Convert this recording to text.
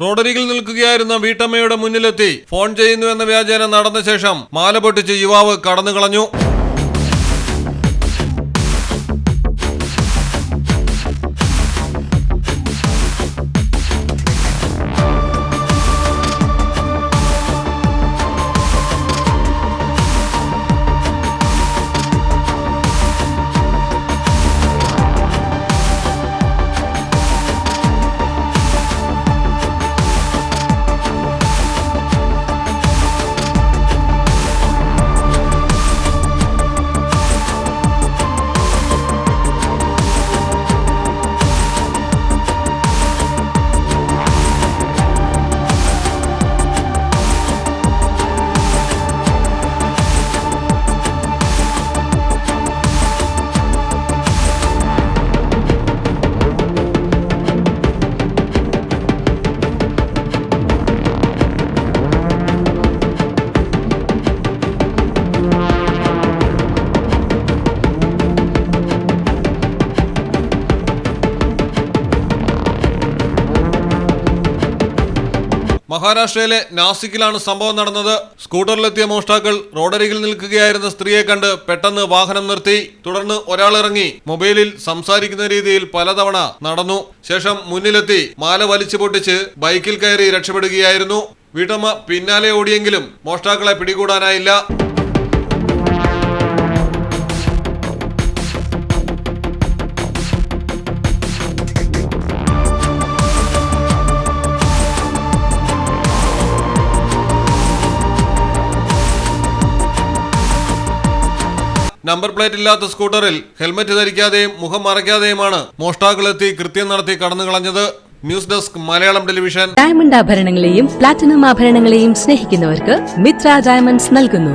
റോഡരികിൽ നിൽക്കുകയായിരുന്ന വീട്ടമ്മയുടെ മുന്നിലെത്തി. ഫോൺ ചെയ്യുന്നു എന്ന വ്യാജേന നടന്ന ശേഷം മാല പൊട്ടിച്ച് യുവാവ് കടന്നു കളഞ്ഞു മഹാരാഷ്ട്രയിലെ നാസിക്കിലാണ് സംഭവം നടന്നത്. സ്കൂട്ടറിലെത്തിയ മോഷ്ടാക്കൾ റോഡരികിൽ നിൽക്കുകയായിരുന്ന സ്ത്രീയെ കണ്ട് പെട്ടെന്ന് വാഹനം നിർത്തി. തുടർന്ന് ഒരാൾ ഇറങ്ങി മൊബൈലിൽ സംസാരിക്കുന്ന രീതിയിൽ പലതവണ നടന്നു. ശേഷം മുന്നിലെത്തി. മാല വലിച്ചു പൊട്ടിച്ച് ബൈക്കിൽ കയറി രക്ഷപ്പെടുകയായിരുന്നു. വീട്ടമ്മ പിന്നാലെ ഓടിയെങ്കിലും മോഷ്ടാക്കളെ പിടികൂടാനായില്ല. നമ്പർ പ്ലേറ്റ് ഇല്ലാത്ത സ്കൂട്ടറിൽ ഹെൽമറ്റ് ധരിക്കാതെയും മുഖം മറയ്ക്കാതെയുമാണ് മോഷ്ടാക്കളെത്തി കൃത്യം നടത്തി കടന്നു കളഞ്ഞത് news desk Malayalam television. Diamond ആഭരണങ്ങളെയും platinum ആഭരണങ്ങളെയും സ്നേഹിക്കുന്നവർക്ക് മിത്ര ഡയമണ്ട്സ് നൽകുന്നു.